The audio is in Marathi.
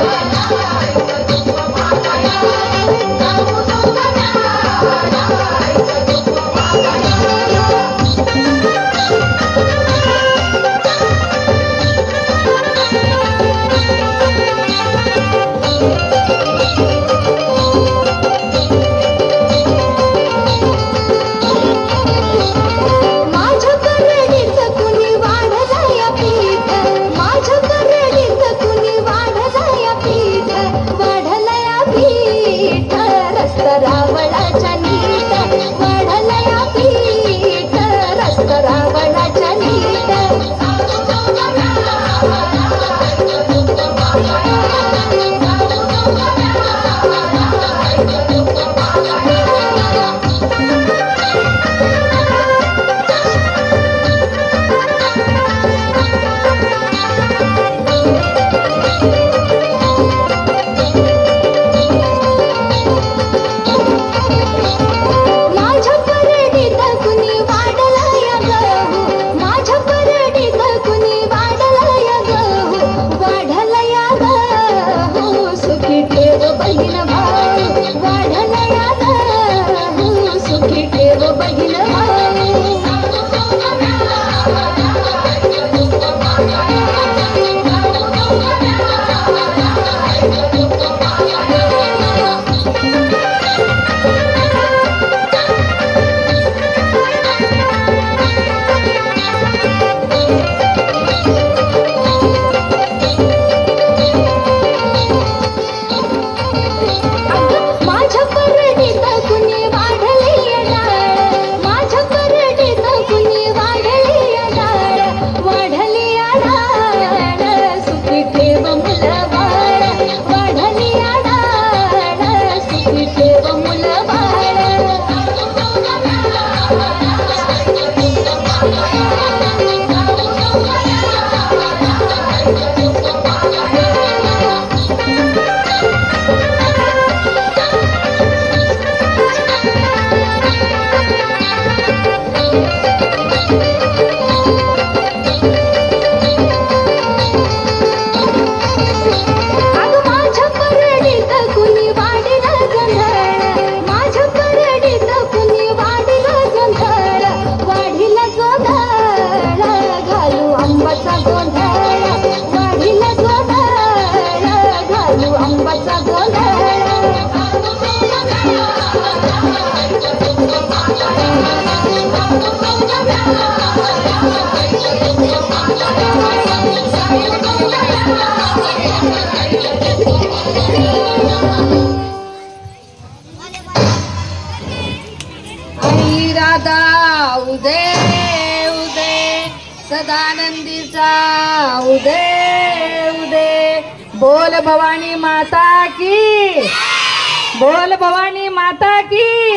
I'm sorry. Ravan ಕೈಗಿನ Thank you. Radha उदे उदे सदानंदीचा उदे उदे. बोल भवानी माता की बोल भवानी माता की.